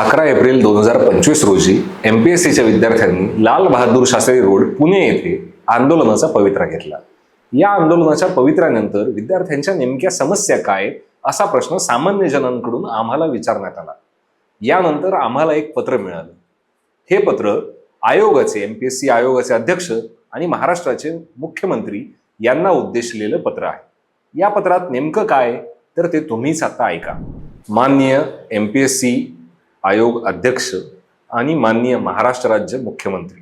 अकरा एप्रिल दोन हजार पंचवीस रोजी एम पी एस सीच्या विद्यार्थ्यांनी लाल बहादूर शास्त्री रोड पुणे येथे आंदोलनाचा पवित्रा घेतला. या आंदोलनाच्या पवित्र्यानंतर विद्यार्थ्यांच्या नेमक्या समस्या काय आहेत, असा प्रश्न सामान्य जनांकडून आम्हाला विचारण्यात आला. यानंतर आम्हाला एक पत्र मिळालं. हे पत्र आयोगाचे एम पी एस सी आयोगाचे अध्यक्ष आणि महाराष्ट्राचे मुख्यमंत्री यांना उद्देशलेलं पत्र आहे. या पत्रात नेमकं काय तर ते तुम्हीच आता ऐका. मान्य एम पी एस सी आयोग अध्यक्ष आणि माननीय महाराष्ट्र राज्य मुख्यमंत्री.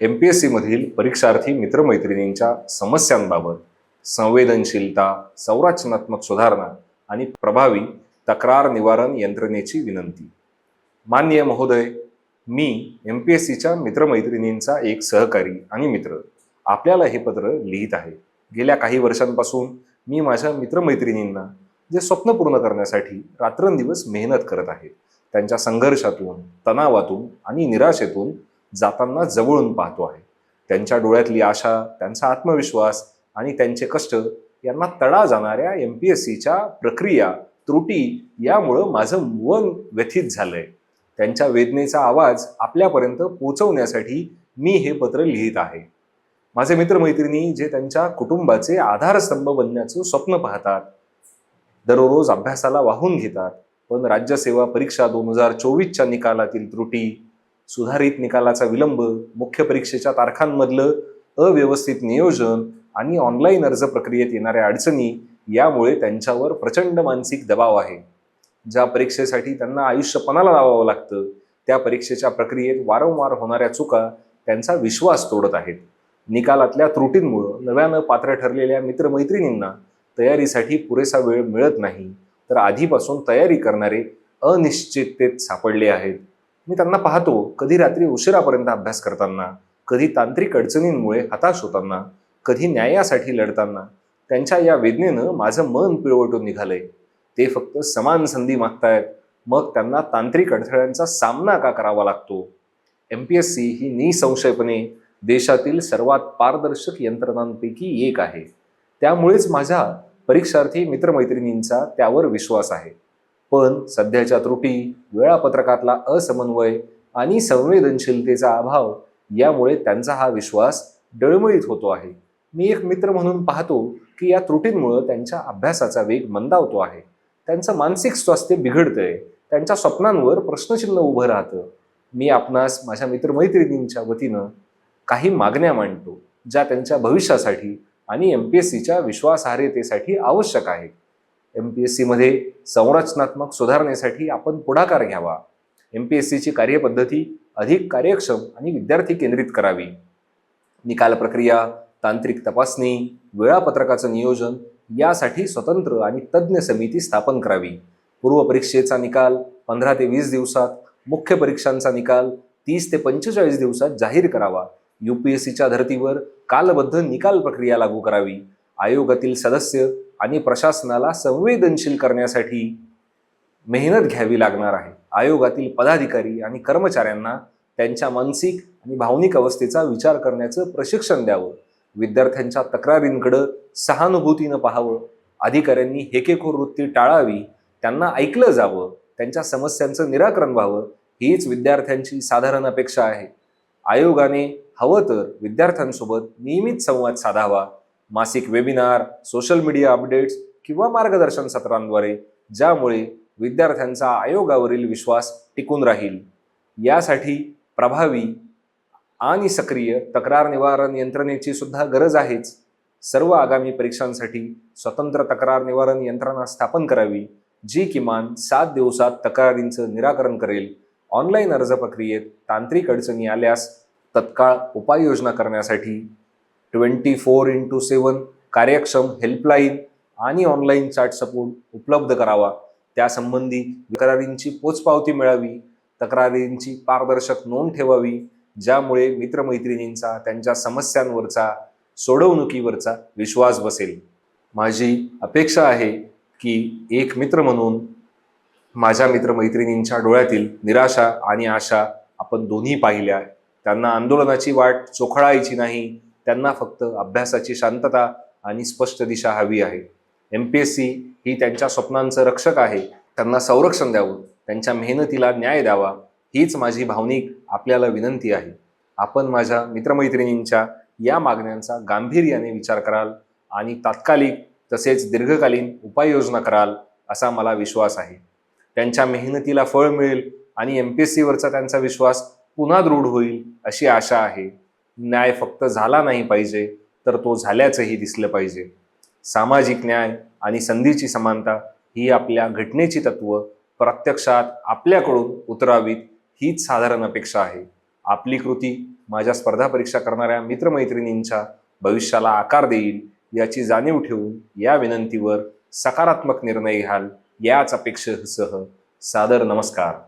एम पी एस सीमधील परीक्षार्थी मित्रमैत्रिणींच्या समस्यांबाबत संवेदनशीलता संरचनात्मक सुधारणा आणि प्रभावी तक्रार निवारण यंत्रणेची विनंती. माननीय महोदय मी एम पी एस सीच्या मित्रमैत्रिणींचा एक सहकारी आणि मित्र. आपल्याला हे पत्र लिहित आहे. गेल्या काही वर्षांपासून मी माझ्या मित्रमैत्रिणींना जे स्वप्न पूर्ण करण्यासाठी रात्रंदिवस मेहनत करत आहेत त्यांच्या संघर्षातून तणावातून आणि निराशेतून जाताना जवळून पाहतो आहे. त्यांच्या डोळ्यातली आशा त्यांचा आत्मविश्वास आणि त्यांचे कष्ट यांना तडा जाणाऱ्या एम पी एस सीच्या प्रक्रिया त्रुटी यामुळं माझं मन व्यथित झालंय. त्यांच्या वेदनेचा आवाज आपल्यापर्यंत पोचवण्यासाठी मी हे पत्र लिहित आहे. माझे मित्रमैत्रिणी जे त्यांच्या कुटुंबाचे आधारस्तंभ बनण्याचं स्वप्न पाहतात दररोज अभ्यासाला वाहून घेतात पण राज्यसेवा परीक्षा दोन हजार चोवीसच्या निकालातील त्रुटी सुधारित निकालाचा विलंब मुख्य परीक्षेच्या तारखांमधलं अव्यवस्थित नियोजन आणि ऑनलाईन अर्ज प्रक्रियेत येणाऱ्या अडचणी यामुळे त्यांच्यावर प्रचंड मानसिक दबाव आहे. ज्या परीक्षेसाठी त्यांना आयुष्य पणाला लावावं लागतं त्या परीक्षेच्या प्रक्रियेत वारंवार होणाऱ्या चुका त्यांचा विश्वास तोडत आहेत. निकालातल्या त्रुटींमुळं नव्यानं पात्र ठरलेल्या मित्रमैत्रिणींना तयारीसाठी पुरेसा वेळ मिळत नाही. तर आधीपासून तयारी करणारे अनिश्चिततेत सापडले आहेत. मी त्यांना पाहतो कधी रात्री उशिरापर्यंत अभ्यास करताना कधी तांत्रिक अडचणींमुळे हताश होताना कधी न्यायासाठी लढताना त्यांच्या या वेदनेनं माझं मन पिळवटून निघालंय. ते फक्त समान संधी मागतायत. मग त्यांना तांत्रिक अडथळ्यांचा सामना का करावा लागतो? एम पी एस सी ही निसंशयपणे देशातील सर्वात पारदर्शक यंत्रणांपैकी एक आहे. त्यामुळेच माझ्या परीक्षार्थी मित्रमैत्रिणींचा त्यावर विश्वास आहे. पण सध्याच्या त्रुटी वेळापत्रकातला असमन्वय आणि संवेदनशीलतेचा अभाव यामुळे त्यांचा हा विश्वास डळमळीत होतो आहे. मी एक मित्र म्हणून पाहतो की या त्रुटींमुळं त्यांच्या अभ्यासाचा वेग मंदावतो आहे. त्यांचं मानसिक स्वास्थ्य बिघडतंय. त्यांच्या स्वप्नांवर प्रश्नचिन्ह उभं राहतं. मी आपणास माझ्या मित्रमैत्रिणींच्या वतीनं काही मागण्या मांडतो ज्या त्यांच्या भविष्यासाठी आणि एम पी एस सीच्या विश्वासार्हतेसाठी आवश्यक आहे. एम पी एस सीमध्ये संरचनात्मक सुधारणेसाठी आपण पुढाकार घ्यावा. एम पी एस सीची कार्यपद्धती अधिक कार्यक्षम आणि विद्यार्थी केंद्रित करावी. निकाल प्रक्रिया तांत्रिक तपासणी वेळापत्रकाचं नियोजन यासाठी स्वतंत्र आणि तज्ज्ञ समिती स्थापन करावी. पूर्व परीक्षेचा निकाल पंधरा ते वीस दिवसात. मुख्य परीक्षांचा निकाल तीस ते पंचेचाळीस दिवसात जाहीर करावा. यू पी एस सीच्या धर्तीवर कालबद्ध निकाल प्रक्रिया लागू करावी. आयोगातील सदस्य आणि प्रशासनाला संवेदनशील करण्यासाठी मेहनत घ्यावी लागणार आहे. आयोगातील पदाधिकारी आणि कर्मचाऱ्यांना त्यांच्या मानसिक आणि भावनिक अवस्थेचा विचार करण्याचं प्रशिक्षण द्यावं. विद्यार्थ्यांच्या तक्रारींकडं सहानुभूतीनं पाहावं. अधिकाऱ्यांनी हेकेखोर वृत्ती टाळावी. त्यांना ऐकलं जावं. त्यांच्या समस्यांचं निराकरण व्हावं. हीच विद्यार्थ्यांची साधारण अपेक्षा आहे. आयोगाने हवं तर विद्यार्थ्यांसोबत नियमित संवाद साधावा. मासिक वेबिनार सोशल मीडिया अपडेट्स किंवा मार्गदर्शन सत्रांद्वारे ज्यामुळे विद्यार्थ्यांचा आयोगावरील विश्वास टिकून राहील. यासाठी प्रभावी आणि सक्रिय तक्रार निवारण यंत्रणेची सुद्धा गरज आहेच. सर्व आगामी परीक्षांसाठी स्वतंत्र तक्रार निवारण यंत्रणा स्थापन करावी जी किमान सात दिवसात तक्रारींचं निराकरण करेल. ऑनलाईन अर्ज प्रक्रियेत तांत्रिक अडचणी आल्यास तत्काळ उपाययोजना करण्यासाठी ट्वेंटी फोर इंटू सेवन कार्यक्षम हेल्पलाईन आणि ऑनलाईन चाट सपोर्ट उपलब्ध करावा. त्यासंबंधी तक्रारींची पोचपावती मिळावी तक्रारींची पारदर्शक नोंद ठेवावी ज्यामुळे मित्रमैत्रिणींचा त्यांच्या समस्यांवरचा सोडवणुकीवरचा विश्वास बसेल. माझी अपेक्षा आहे की एक मित्र म्हणून माझ्या मित्रमैत्रिणींच्या डोळ्यातील निराशा आणि आशा आपण दोन्ही पाहिल्या त्यांना आंदोलनाची वाट चोखळायची नाही त्यांना फक्त अभ्यासाची शांतता आणि स्पष्ट दिशा हवी आहे. एम पी एस सी ही त्यांच्या स्वप्नांचं रक्षक आहे. त्यांना संरक्षण द्यावं त्यांच्या मेहनतीला न्याय द्यावा हीच माझी भावनिक आपल्याला विनंती आहे. आपण माझ्या मित्रमैत्रिणींच्या या मागण्यांचा गांभीर्याने विचार कराल आणि तात्कालिक तसेच दीर्घकालीन उपाययोजना कराल असा मला विश्वास आहे. त्यांच्या मेहनतीला फळ मिळेल आणि एम पी एस सीवरचा त्यांचा विश्वास पुन्हा दृढ होईल अशी आशा आहे. न्याय फक्त झाला नाही पाहिजे तर तो झाल्याचंही दिसलं पाहिजे. सामाजिक न्याय आणि संधीची समानता ही आपल्या घटनेची तत्व प्रत्यक्षात आपल्याकडून उतरावीत हीच साधारण अपेक्षा आहे. आपली कृती माझ्या स्पर्धा परीक्षा करणाऱ्या मित्रमैत्रिणींच्या भविष्याला आकार देईल याची जाणीव ठेवून या विनंतीवर सकारात्मक निर्णय घ्याल. याच अपेक्षेसह सादर नमस्कार.